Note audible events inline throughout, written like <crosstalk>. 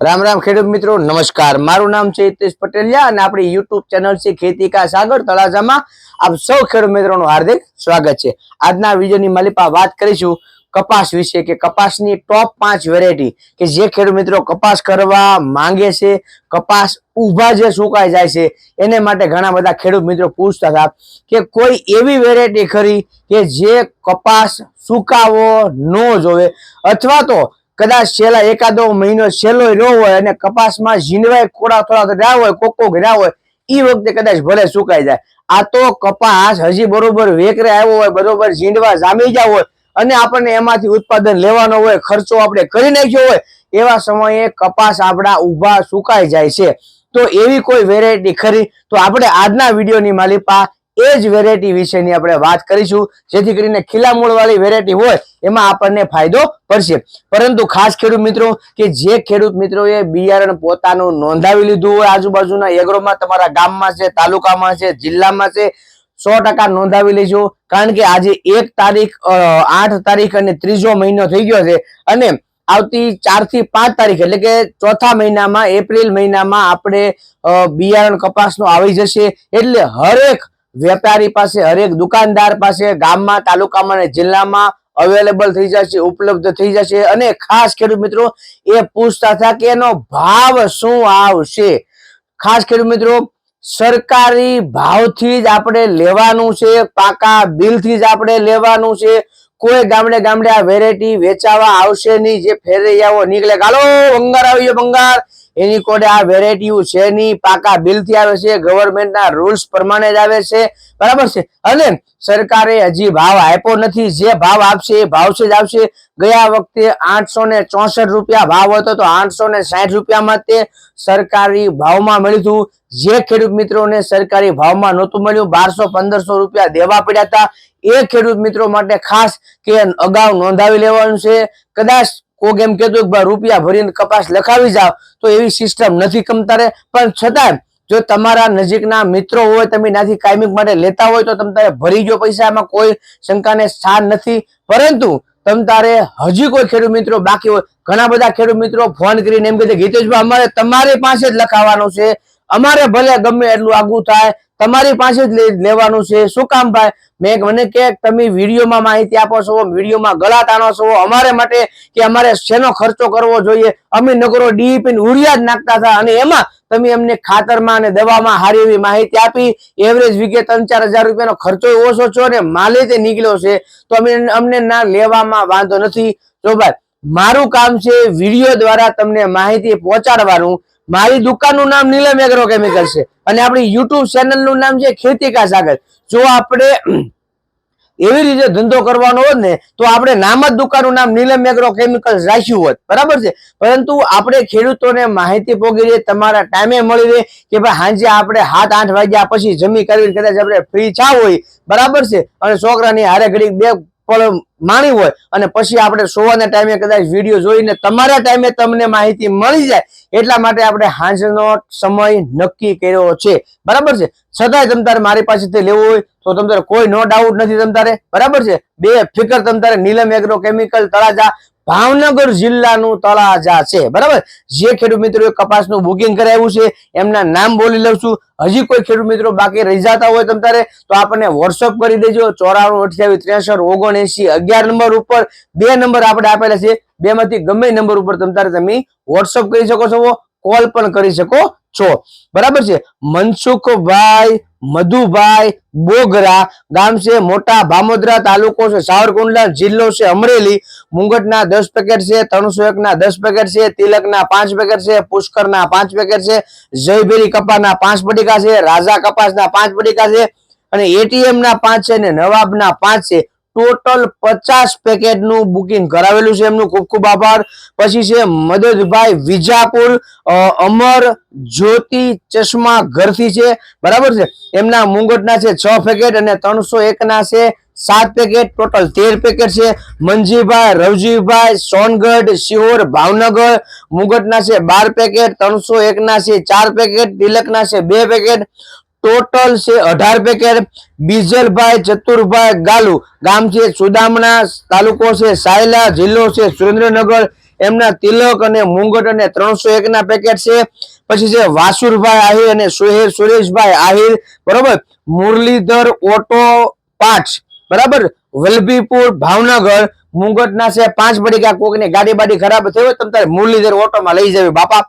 રામ રામ ખેડૂત મિત્રો, નમસ્કાર. મારું નામ છે હિતેશ પટેલિયા અને આપણી યુટ્યુબ ચેનલ છે ખેતી કા સાગર તળાજામાં આપ સૌ ખેડૂત મિત્રોનું હાર્દિક સ્વાગત છે. આજના વિડીયોની માલિપા વાત કરીશું કપાસ વિશે કે કપાસની ટોપ પાંચ વેરાયટી કે જે ખેડૂત મિત્રો કપાસ કરવા માંગે છે, કપાસ ઊભા જે સુકાઈ જાય છે, એને માટે ઘણા બધા ખેડૂત મિત્રો પૂછતા હતા કે કોઈ એવી વેરાયટી ખરી કે જે કપાસ સુકાવો ન જોવે અથવા તો કદાચ છેલ્લા એકાદો મહિનો છેલ્લો ન હોય અને કપાસમાં ઝીંડવાય ખોડા થોડા રહ્યા હોય, કોકો રહ્યા હોય એ વખતે કદાચ ભલે સુકાઈ જાય. આ તો કપાસ હજી બરોબર વેકરે આવ્યો હોય, બરોબર ઝીંડવા જામી ગયા હોય અને આપણને એમાંથી ઉત્પાદન લેવાનો હોય, ખર્ચો આપણે કરી નાખ્યો હોય, એવા સમયે કપાસ આપણા ઊભા સુકાઈ જાય છે. તો એવી કોઈ વેરાયટી ખરી? તો આપણે આજના વિડીયોની માલિપા એ જ વેરાયટી વિશેની આપણે વાત કરીશું. જેથી કરીને ખીલા મૂળ વાળી વેરાયટી હોય, એમાં આપણને ફાયદો પડશે. પરંતુ ખાસ ખેડૂત મિત્રો, કે જે ખેડૂત મિત્રોએ બિયારણ પોતાનું નોંધાવી લીધું હોય આજુબાજુના એગ્રોમાં, તમારા ગામમાં છે, તાલુકામાં છે, જિલ્લામાં છે, સો ટકા નોંધાવી લેજો. કારણ કે આજે એક તારીખ આઠ તારીખ અને ત્રીજો મહિનો થઈ ગયો છે અને આવતી ચારથી પાંચ તારીખ, એટલે કે ચોથા મહિનામાં, એપ્રિલ મહિનામાં આપણે બિયારણ કપાસનો આવી જશે. એટલે હરેક વેપારી પાસે, હરેક દુકાનદાર પાસે, ગામમાં, તાલુકામાં અને જિલ્લામાં અવેલેબલ થઈ જશે, ઉપલબ્ધ થઈ જશે અને ખાસ ખેડૂત મિત્રો, એ પૂછતા હતા કે એનો ભાવ શું આવશે? ખાસ ખેડૂત મિત્રો, સરકારી ભાવથી જ આપણે લેવાનું છે, પાકા બિલથી જ આપણે લેવાનું છે. કોઈ ગામડે ગામડે આ વેરાયટી વેચાવા આવશે નહીં, જે ફેરૈયાઓ નીકળે. ગાલો બંગાર આવી ગયો ભંગાર. એની કોડે આ વેરાયટીઓ છે નહીં પાકા બિલથી આવે છે ગવર્મેન્ટના રૂલ્સ પ્રમાણે જ આવે છે, બરાબર છે? અને સરકારે હજી ભાવ આપ્યો નથી, જે ભાવ આપશે એ ભાવ છે જ આવશે ગયા વખતે આઠસો ને રૂપિયા ભાવ હતો તો આઠસો સાઠ રૂપિયામાં તે સરકારી ભાવમાં મળ્યું જે ખેડૂત મિત્રોને સરકારી ભાવમાં નહોતું મળ્યું, બારસો પંદરસો રૂપિયા દેવા પડ્યા હતા. એ ખેડૂત મિત્રો માટે ખાસ કે અગાઉ નોંધાવી લેવાનું છે. કદાચ કોક એમ કહેતું કે રૂપિયા ભરીને કપાસ લખાવી જાવ તો એવી સિસ્ટમ નથી કમતારે પણ છતાં, જો તમારા નજીકના મિત્રો હોય, તમે એનાથી કાયમિક માટે લેતા હોય, તો તમ તારે ભરી જો પૈસા, એમાં કોઈ શંકાને સ્થાન નથી. પરંતુ, તમ તારે હજી કોઈ ખેડૂત મિત્રો બાકી હોય, ઘણા બધા ખેડૂત મિત્રો ફોન કરીને એમ કે ગીતેશભાઈ, અમારે તમારી પાસે જ લખાવાનું છે. અમારે ભલે ગમે એટલું આગું થાય તમારી પાસે જ લેવાનું છે. શું કામ ભાઈ? મેં મને કે તમે વિડીયોમાં માહિતી આપો છો, વિડીયોમાં ગળા તાણો છો. અમારે માટે કે અમારે શેનો ખર્ચો કરવો જોઈએ? અમે નગરો ડીપી ઉડિયા જ નાખતા હતા અને એમાં તમે અમને ખાતરમાં અને દવામાં સારી એવી માહિતી આપી. એવરેજ વીઘે ત્રણ ચાર હજાર રૂપિયાનો ખર્ચો ઓછો છો અને માલે તે નીકળ્યો છે. તો અમે અમને ના લેવામાં વાંધો નથી. જો ભાઈ, મારું કામ છે વીડિયો દ્વારા તમને માહિતી પહોંચાડવાનું. મારી દુકાનનું નામ નીલમ એગ્રો કેમિકલ છે. અને આપણી યુટ્યુબ ચેનલનું નામ છે ખેતી કા સાગર. જો આપણે એવી રીતે ધંધો કરવાનો હોત ને, તો આપણે નામ જ દુકાનનું નામ નીલમ એગ્રો કેમિકલ રાખ્યું હોત. બરાબર છે? પરંતુ આપણે ખેડૂતોને માહિતી પોગી રહે તમારા ટાઈમે મળી રહે કે ભાઈ સાંજે આપણે સાત આઠ વાગ્યા પછી જમી કરવી કદાચ આપણે ફ્રી છા હોય. બરાબર છે? અને છોકરાની હારે ઘડી બે પળ માણી હોય અને પછી આપણે સોવાના ટાઈમે કદાચ વીડિયો જોઈને તમારા ટાઈમે તમને માહિતી મળી જાય એટલા માટે આપણે હાંજનો સમય નક્કી કર્યો છે. બરાબર છે? છતાંય તમ તારે મારી પાસેથી લેવું હોય તો તમ તારે કોઈ નો ડાઉટ નથી તમ તારે. બરાબર છે? બે ફિકર તમ તારે નીલમ એગ્રો કેમિકલ તળાજા ભાવનગર જિલ્લાનું તળાજા છે. બરાબર? જે ખેડૂત મિત્રોએ કપાસનું બુકિંગ કરાવ્યું છે, એમના નામ બોલી લઉં છું. હજી કોઈ ખેડૂત મિત્રો બાકી રહી જતા હોય તમ તારે, તો આપણને વોટ્સઅપ કરી દેજો. ચોરાણું, અઠ્યાવીસ, ત્રેસઠ ઓગણએસી અગિયાર નંબર ઉપર બે નંબર આપણે આપેલા છે. બે માંથી ગમે નંબર ઉપર તમારે તમે વોટ્સઅપ કરી શકો છો. કોલ પણ કરી શકો છો. બરાબર છે? મનસુખભાઈ, મધુભાઈ, બોગરા, ગામ છે મોટા ભામોદરા તાલુકો છે, સાવરકુંડલા જિલ્લો છે અમરેલી, મુંગટના દસ પેકેટ છે ત્રણસો એક ના દસ પેકેટ છે, તિલકના પાંચ પેકેટ છે, પુષ્કરના પાંચ પેકેટ છે, જયભેરી કપાસના પાંચ પડીકા છે, રાજા કપાસના પાંચ પડીકા છે, અને એટીએમ ના પાંચ છે અને નવાબના પાંચ છે. ટોટલ પચાસ પેકેટનું બુકિંગ કરાવેલું છે. એમનું ખૂબ ખૂબ આભાર. પછી છે મદદભાઈ વિજાપુર અમર, જ્યોતિ, ચશ્મા ઘરથી છે. બરાબર છે? એમના મુંગટના છે છ પેકેટ અને ત્રણસો એકના છે સાત પેકેટ. ટોટલ તેર પેકેટ છે. મંજીભાઈ, રવજીભાઈ, સોનગઢ, શિહોર, ભાવનગર. મુગટના છે બાર પેકેટ, ત્રણસો એકના છે ચાર પેકેટ. તિલકના છે બે પેકેટ. ટોટલ છે અઢાર પેકેટ બીજલભાઈ, ચતુરભાઈ, ગાલુ. ગામ છે સુદામણા, તાલુકો છે સાયલા, જિલ્લો છે સુરેન્દ્રનગર. એમના તિલક અને મુંગટ અને ત્રણસો એક ના પેકેટ છે. પછી છે વાસુરભાઈ આહિર અને સુહેર સુરેશભાઈ આહિર. બરોબર? મુરલીધર ઓટો પાંચ બરાબર? વલભીપુર, ભાવનગર. મુંગટના છે, પાંચ પડીકા કોકની ગાડી બાડી ખરાબ થઈ હોય તમે તારે મુરલીધર ઓટોમાં લઈ જવી, બાપા.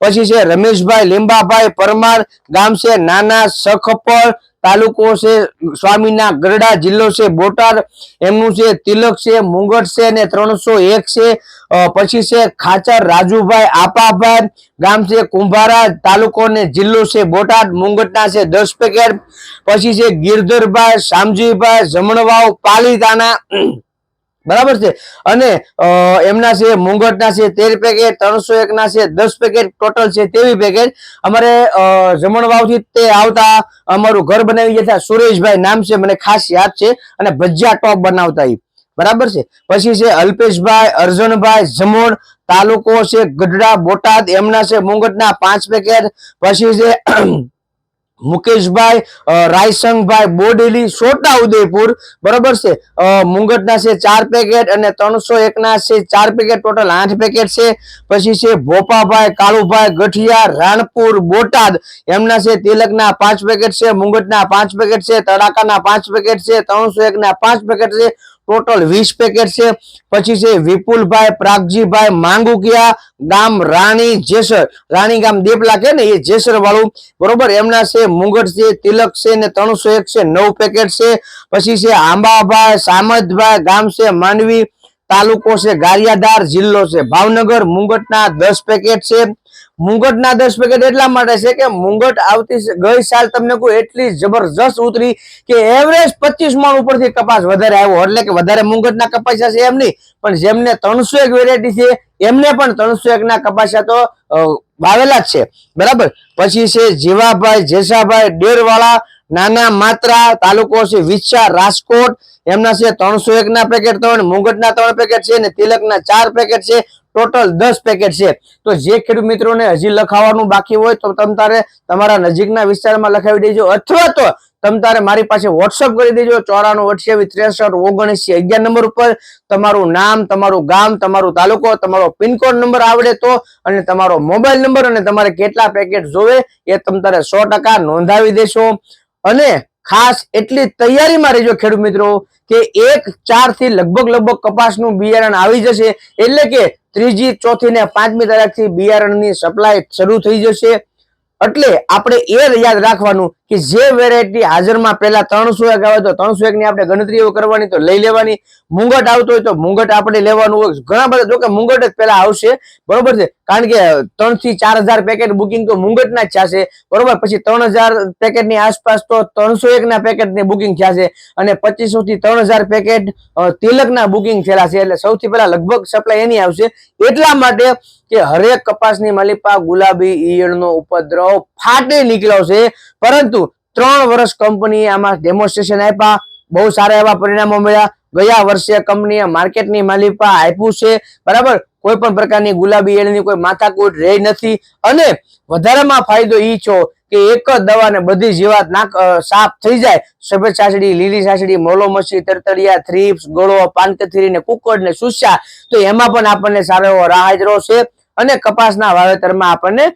પછી છે, રમેશભાઈ, લીંબાભાઈ, પરમાર ગામ છે, નાના સખપર તાલુકો છે, સ્વામીના ગરડા જિલ્લો છે, બોટાદ. એમનું છે, તિલક છે, મુંગટ છે ને ત્રણસો એક છે. પછી છે, ખાચર, રાજુભાઈ, આપાભાઈ ગામ છે, કુંભારા તાલુકો ને જિલ્લો છે, બોટાદ. મુંગટના છે, દસ પેકેટ. પછી છે, ગિરધરભાઈ, શામજીભાઈ, જમણવાવ પાલીતાના બરાબર છે? અને એમના છે, મુંગટના છે, તેર પેકેટ ત્રણસો એક ના છે, દસ પેકેટ ટોટલ છે, તેવી પેકેટ અમારે જમણ જમણવાવથી તે આવતા અમારું ઘર બનાવી જતા સુરેશભાઈ, નામ છે, મને ખાસ યાદ છે, અને ભજીયા ટોપ બનાવતા એ બરાબર છે? પછી છે, અલ્પેશભાઈ અર્જણભાઈ જમોણ, તાલુકો છે, ગઢડા, બોટાદ, એમના છે, મુંગટના પાંચ પેકેટ પછી છે મુકેશભાઈ રાયસંગભાઈ બોડેલી છોટા ઉદયપુર, બરોબર છે? મુંગટના છે ચાર પેકેટ અને ત્રણસો એકના છે ચાર પેકેટ ટોટલ આઠ પેકેટ છે. પછી છે ભોપાભાઈ, કાળુભાઈ, ગઠિયા, રાણપુર, બોટાદ. એમના છે તિલકના પાંચ પેકેટ છે, મુંગટના પાંચ પેકેટ છે, તડાકાના પાંચ પેકેટ છે, ત્રણસો એકના પાંચ પેકેટ છે ટોટલ વીસ પેકેટ છે. પછી છે વિપુલભાઈ, પ્રાગજીભાઈ માંગુકિયા, ગામ રાણી જેસર. રાણી ગામ દેપલા કે ને એ જેસર વાળું બરોબર? એમના છે મુંગટ છે, તિલક છે ને ત્રણસો એક છે, નવ પેકેટ છે. પછી છે આંબાભાઈ સામદભાઈ ગામ છે માંડવી, તાલુકો છે ગારિયાધાર, જિલ્લો છે ભાવનગર. મુંગટના દસ પેકેટ છે. મુંગટના દસ પેકેટ એટલા માટે છે કે મુંગટ આવતી ગઈ સાલ તમને કોઈ એટલી જબરજસ્ત ઉતરી કે એવરેજ પચીસ મણ ઉપરથી કપાસ વધારે આવ્યો. એટલે કે વધારે મુંગટના કપાસ્યા છે એમ નહીં, પણ જેમને ત્રણસો એક વેરાયટી છે, એમને પણ ત્રણસો એક ના કપાસ્યા તો વાવેલા જ છે. બરાબર? પછી છે જીવાભાઈ જેસાભાઈ ડેરવાળા નાના માત્રા તાલુકો છે વિચાર રાજકોટ. એમના છે ત્રણસો એક ના પેકેટ ત્રણ, મુંગટના ત્રણ પેકેટ છે અને તિલકના ચાર પેકેટ છે. ટોટલ દસ પેકેટ છે. તો જે ખેડૂત મિત્રોને હજી લખાવવાનું બાકી હોય તો તમ તારે તમારા નજીકના વિસ્તારમાં લખાવી દેજો. અથવા તો તમ તારે મારી પાસે વોટ્સઅપ કરી દેજો. ચોરાણું અઠ્યાવીસ ત્રેસઠ ઓગણસી અગિયાર નંબર ઉપર તમારું નામ, તમારું ગામ, તમારું તાલુકો, તમારો પિનકોડ નંબર આવડે તો અને તમારો મોબાઈલ નંબર અને તમારે કેટલા પેકેટ જોવે એ તમ તારે સો નોંધાવી દેશો. અને ખાસ એટલી તૈયારીમાં રહેજો ખેડૂત મિત્રો કે એક ચારથી લગભગ લગભગ કપાસનું બિયારણ આવી જશે. એટલે કે ત્રીજી, ચોથી ને પાંચમી તારીખથી બિયારણની સપ્લાય શરૂ થઈ જશે. એટલે આપણે એ યાદ રાખવાનું કે જે વેરાયટી હાજરમાં પહેલા ત્રણસો એક આવે તો ત્રણસો એક ની આપણે ગણતરીઓ કરવાની તો લઈ લેવાની. મુંગટ આવતો હોય તો મુંગટ આપણે લેવાનું હોય. ઘણા બધા, જોકે મુંગટ જ પહેલા આવશે. બરોબર છે? કારણ કે ત્રણથી ચાર હજાર પેકેટ બુકિંગ તો મુંગટના જ થશે. બરોબર? પછી ત્રણ હજાર પેકેટની આસપાસ તો ત્રણસો એક ના પેકેટની બુકિંગ થશે અને પચીસો થી ત્રણ હજાર પેકેટ તિલક ના બુકિંગ થયેલા છે. એટલે સૌથી પહેલા લગભગ સપ્લાય એની આવશે. એટલા માટે કે હરેક કપાસની માલિપા ગુલાબી, ઈયળનો ઉપદ્રવ ફાટે નીકળ્યો છે. પરંતુ ત્રણ વર્ષ કંપનીએ આમાં ડેમોન્સ્ટ્રેશન આપ્યા. બહુ સારા એવા પરિણામો મળ્યા. ગયા વર્ષે કંપનીએ માર્કેટની માલિપા આપ્યું છે. બરાબર? કોઈ પણ પ્રકારની ગુલાબી એળની કોઈ માથાકૂટ રહી નથી. અને વધારામાં ફાયદો ઈ છો કે એક જ દવાને બધી જીવાત નાક સાફ થઈ જાય. સફેદ સાસડી, લીલી સાસડી, મોલો મચ્છી તરતડિયા થ્રીપ્સ ગળો પાનકથીરી ને કુકડ ને સુસ્યા. તો એમાં પણ આપણને સારો એવો રાહત છે. અને કપાસના વાવેતરમાં આપણને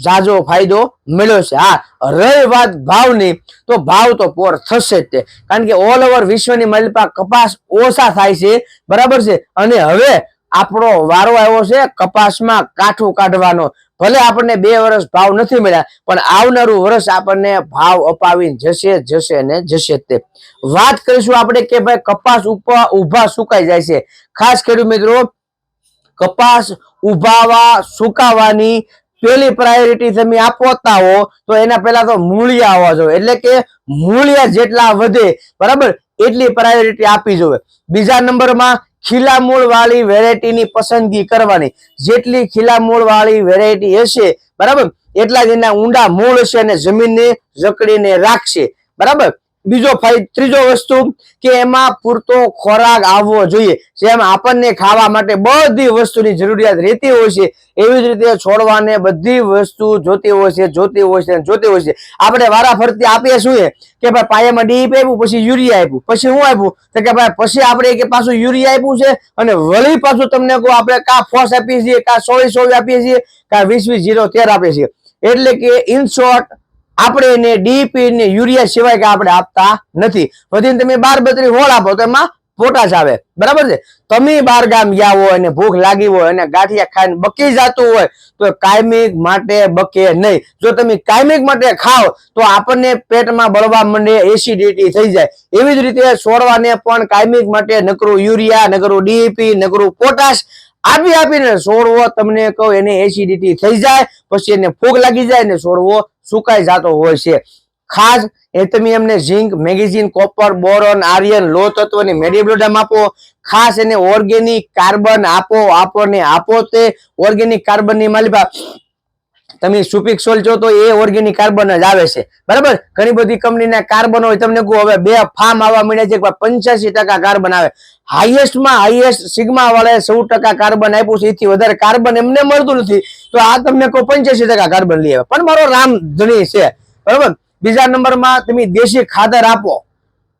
ઝાઝો ફાયદો મળ્યો છે. હા રહી વાત ભાવની તો ભાવ તો પોર થશે જ તે. કારણ કે ઓલ ઓવર વિશ્વની મલપા કપાસ ઓછા થાય છે. બરાબર છે? અને હવે આપણો વારો આવ્યો છે કપાસમાં કાઠું કાઢવાનો. ભલે આપણને બે વર્ષ ભાવ નથી મળ્યા, પણ આવનારું વર્ષ આપણને ભાવ અપાવીને જશે જશે ને જશે તે. વાત કરીશું આપણે કે ભાઈ કપાસ ઉપર ઊભા સુકાઈ જાય છે. ખાસ ખેડૂત મિત્રો કપાસ ઉભાવા સુકાવાની પેલી પ્રાયોરિટી તમે આપોતા હો તો એના પહેલા તો મૂળિયા આવવા જોઈએ. એટલે કે મૂળિયા જેટલા વધે, બરાબર, એટલી પ્રાયોરિટી આપી જોઈએ. બીજા નંબરમાં ખીલા મૂળ વાળી વેરાયટીની પસંદગી કરવાની. જેટલી ખીલા મૂળ વાળી વેરાયટી હશે, બરાબર, એટલા જ એના ઊંડા મૂળ હશે અને જમીનને જકડીને રાખશે. બરાબર? બીજો ફાયદો ત્રીજો વસ્તુ કે એમાં પૂરતો ખોરાક આવવો જોઈએ. જેમ આપણને ખાવા માટે બધી વસ્તુની જરૂરિયાત રહેતી હોય છે, એવી જ રીતે છોડવાને બધી વસ્તુ જોતી હોય છે, જોતી હોય છે જોતી હોય છે. આપણે વારાફરતી આપીએ શું એ કે ભાઈ પાયામાં ડીપ આપ્યું, પછી યુરિયા આપ્યું, પછી હું આપ્યું? તો કે ભાઈ પછી આપણે કે પાછું યુરિયા આપ્યું છે અને વળી પાછું તમને કહું, આપણે કા ફોસ આપીએ છીએ, કા સોળી સોળી આપીએ છીએ, કા વીસ વીસ જીરો તેર આપીએ છીએ. એટલે કે ઇન શોર્ટ આપણે એને ડીપી ને યુરિયા સિવાય કે આપણે આપતા નથી. વધીને તમે બાર બત્રી હોળ આપો તો એમાં પોટાશ આવે. બરાબર છે? તમે બાર ગામ ગયા હોય અને ભૂખ લાગી હોય અને ગાંઠિયા ખાઈને બકી જતું હોય, તો કાયમિક માટે બકે નહીં. જો તમે કાયમિક માટે ખાઓ, તો આપણને પેટમાં બળવા માંડે એસિડિટી થઈ જાય. એવી જ રીતે છોડવાને પણ કાયમિક માટે નકરું યુરિયા નકરું ડીપી નકરું પોટાશ આપી આપીને છોડવો, તમને કહું, એને એસિડિટી થઈ જાય, પછી એને ફૂગ લાગી જાય ને છોડવો સુકાઈ જતો હોય છે. ખાસ એ તમે એમને ઝીંક, મેગેઝીન, કોપર, બોરોન, આર્યન, લો તત્વની મેડિબ્લોડમ આપો. ખાસ એને ઓર્ગેનિક કાર્બન આપો આપો ને આપો તે ઓર્ગેનિક કાર્બનની માલિકા. તમે સુપિક સોલ છો તો એ ઓર્ગેનિક કાર્બન જ આવે છે. બરાબર? ઘણી બધી કંપનીના કાર્બન હોય, તમને કહું, હવે બે ફાર્મ આવવા મળ્યા છે પંચ્યાસી ટકા કાર્બન આવે. હાઈએસ્ટમાં હાઈએસ્ટ સિગ્મા વાળાએ સૌ ટકા કાર્બન આપ્યું છે, એથી વધારે કાર્બન એમને મળતું નથી. તો આ તમને કહું, પંચ્યાસી ટકા કાર્બન લઈ આવે પણ મારો રામ ધણી છે. બરાબર? બીજા નંબરમાં તમે દેશી ખાતર આપો.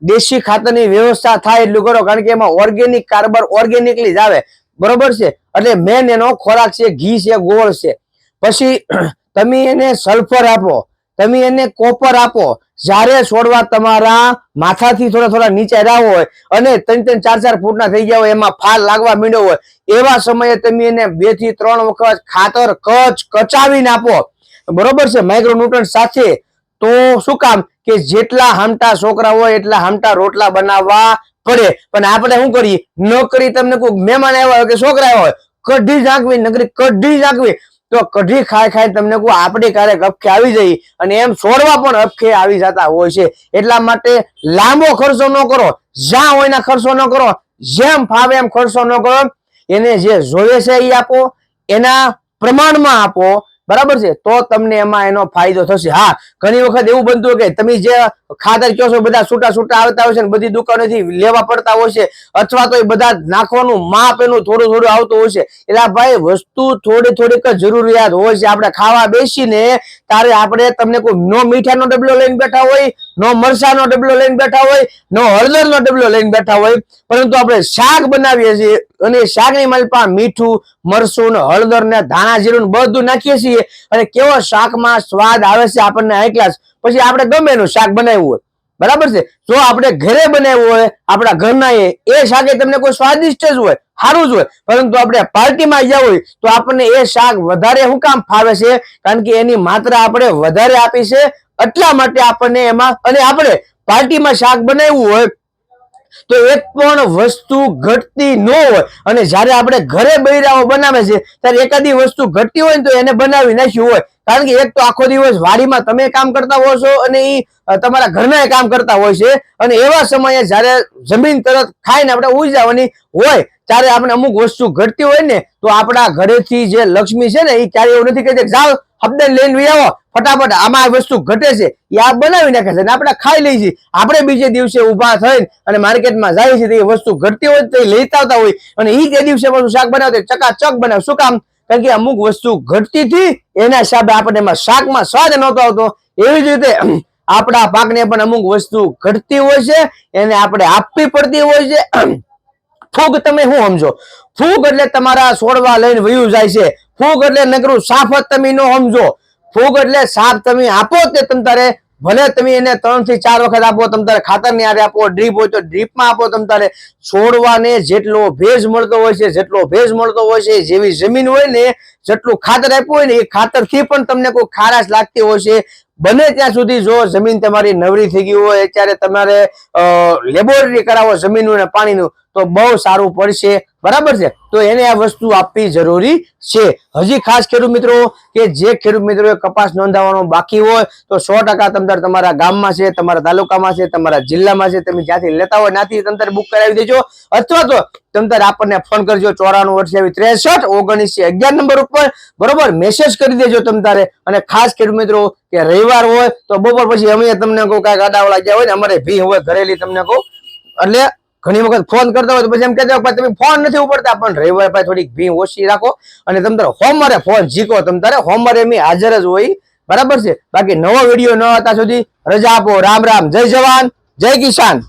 દેશી ખાતરની વ્યવસ્થા થાય એટલું કરો, કારણ કે એમાં ઓર્ગેનિક કાર્બન ઓર્ગેનિકલી જ આવે. બરોબર છે? એટલે મેન એનો ખોરાક છે, ઘી છે, ગોળ છે. પછી <clears throat> તમે એને સલ્ફર આપો. તમે એને કોપર આપો. જ્યારે છોડવા તમારા માથાથી થોડા થોડા નીચે રહ્યા હોય અને ત્રણ ત્રણ ચાર ચાર ફૂટના થઈ ગયા હોય, એમાં ફાલ લાગવા માંડ્યો હોય, એવા સમયે તમે એને બેથી ત્રણ વખત ખાતર કચ કચાવીને આપો. બરોબર છે? માઇક્રોન્યુટ્રન્ટ સાથે. તો શું કામ? કે જેટલા હામટા છોકરા હોય, એટલા હામટા રોટલા બનાવવા પડે. પણ આપણે શું કરીએ? ન કરી તમને કોઈ મહેમાન આવ્યા હોય કે છોકરા આવ્યા હોય, કઢી જ નાખવી નકરી કઢી જ નાખવી તો કઢી ખાય ખાઈ તમને કોઈ આપણે ક્યારેક અપખે આવી જઈ અને એમ છોડવા પણ અપખે આવી જતા હોય છે. એટલા માટે લાંબો ખર્ચો ન કરો. જ્યાં હોય ના ખર્ચો ન કરો. જેમ ફાવે એમ ખર્ચો ન કરો. એને જે જોઈએ છે એ આપો. એના પ્રમાણમાં આપો. બરાબર છે? તો તમને એમાં એનો ફાયદો થશે. હા, ઘણી વખત એવું બનતું કે તમે જે ખાતર કહો છો બધા છૂટા છૂટા આવતા હોય છે ને બધી દુકાનોથી લેવા પડતા હોય છે, અથવા તો એ બધા નાખવાનું માપ એનું થોડું થોડું આવતું હોય છે. એટલે ભાઈ વસ્તુ થોડી થોડીક જરૂરિયાત હોય છે. આપણે ખાવા બેસીને ત્યારે આપણે તમને કોઈ નો મીઠાનો ડબલો લઈને બેઠા હોય નો મરસાનો ડબલો લઈને બેઠા હોય, નો હળદરનો ડબલો લઈને બેઠા હોય, પરંતુ આપણે શાક બનાવીએ છીએ અને શાકની માલપા મીઠું મરસું ને હળદર ને ધાણા જીરું બધું નાખીએ છીએ અને કેવો શાકમાં સ્વાદ આવે છે આપણને હાઈ પછી આપણે ગમે એનું શાક બનાવ્યું હોય. બરાબર છે? જો આપણે ઘરે બનાવ્યું હોય, આપણા ઘરના એ એ શાકે તમને કોઈ સ્વાદિષ્ટ જ હોય, સારું જ હોય. પરંતુ આપણે પાર્ટીમાં ગયા હોય, તો આપણને એ શાક વધારે શું કામ ફાવે છે? કારણ કે એની માત્રા આપણે વધારે આપી છે એટલા માટે આપણને એમાં, અને આપણે પાર્ટીમાં શાક બનાવ્યું હોય, તો એક પણ વસ્તુ ઘટતી ન હોય. અને જ્યારે આપણે ઘરે બૈરાઓ બનાવે છે, ત્યારે એકાદી વસ્તુ ઘટતી હોય ને તો એને બનાવી નાખ્યું હોય. કારણ કે એક તો આખો દિવસ વાડીમાં તમે કામ કરતા હો છો અને એ તમારા ઘરના કામ કરતા હોય છે. અને એવા સમયે જ્યારે જમીન તરત ખાઈને આપણે ઉઈ હોય, ત્યારે આપણે અમુક વસ્તુ ઘટતી હોય ને, તો આપણા ઘરેથી જે લક્ષ્મી છે ને એ ક્યારે એવું નથી કહેતી જાઓ હપ્તે લઈને લઈ આવો. ફટાફટ આમાં આ વસ્તુ ઘટે છે એ આ બનાવી નાખે છે આપણે ખાઈ લઈએ છીએ. આપણે બીજે દિવસે ઊભા થઈને અને માર્કેટમાં જાય છે એ વસ્તુ ઘટતી હોય તો લેતા આવતા હોય. અને એ કે દિવસે પાછું શાક બનાવતા હોય, ચકાચક બનાવે. શું કામ? કારણ કે અમુક વસ્તુ ઘટતી હતી એના હિસાબે આપણને એમાં શાકમાં સ્વાદ નહોતો આવતો. એવી જ રીતે <clears throat> આપણા પાકને પણ અમુક વસ્તુ ઘટતી હોય છે એને આપણે આપવી પડતી હોય છે. <clears throat> ફૂગ તમે શું સમજો? ફૂગ એટલે તમારા છોડવા લઈને વયું જાય છે. ફૂગ એટલે નકરું સાફ જ તમે ન સમજો. ફૂગ એટલે સાફ તમે આપો તે તમ તારે. ભલે તમે એને ત્રણથી ચાર વખત આપો, તમ તારે ખાતરની આરે આપો, ડ્રીપ હોય તો ડ્રીપમાં આપો તમ તારે. છોડવાને જેટલો ભેજ મળતો હોય છે, જેટલો ભેજ મળતો હોય છે, જેવી જમીન હોય ને, જેટલું ખાતર આપ્યું હોય ને, એ ખાતરથી પણ તમને કોઈ ખારાશ લાગતી હોય છે. બને ત્યાં સુધી જો જમીન તમારી નવરી થઈ ગઈ હોય, અત્યારે તમારે લેબોરેટરી કરાવો જમીનનું અને પાણીનું. તો બહુ સારું પડશે. બરાબર છે? તો એને આ વસ્તુ આપવી જરૂરી છે. હજી ખાસ ખેડૂત મિત્રો, કે જે ખેડૂત મિત્રોએ કપાસ નોંધાવવાનો બાકી હોય, તો સો ટકા તમતાર તમારા ગામમાં છે, તમારા તાલુકામાં છે, તમારા જિલ્લામાં છે, તમે જ્યાંથી લેતા હોય ત્યાંથી તમતાર બુક કરાવી દેજો. અથવા તો તમતાર આપણને ફોન કરજો ચોરાણું અઠ્યાવીસ ત્રેસઠ ઓગણીસ અગિયાર નંબર ઉપર. બરોબર? મેસેજ કરી દેજો તમ તારે. અને ખાસ ખેડૂત મિત્રો, કે રવિવાર હોય, તો બપોર પછી અમે તમને કહું કાંઈક આડાવાળા ગયા હોય ને, અમારે ભી હોય ઘરેલી તમને કહું. એટલે ઘણી વખત ફોન કરતા હોય તો પછી એમ કહેતા હોય તમે ફોન નથી ઉપડતા. પણ રવિવાર પાસે થોડીક ભી ઓછી રાખો અને તમ તારે હોમવારે ફોન જીકો તમ તારે હોમવારે એમ હાજર જ હોય. બરાબર છે? બાકી નવો વીડિયો ન હતા સુધી રજા આપો. રામ રામ. જય જવાન. જય કિસાન.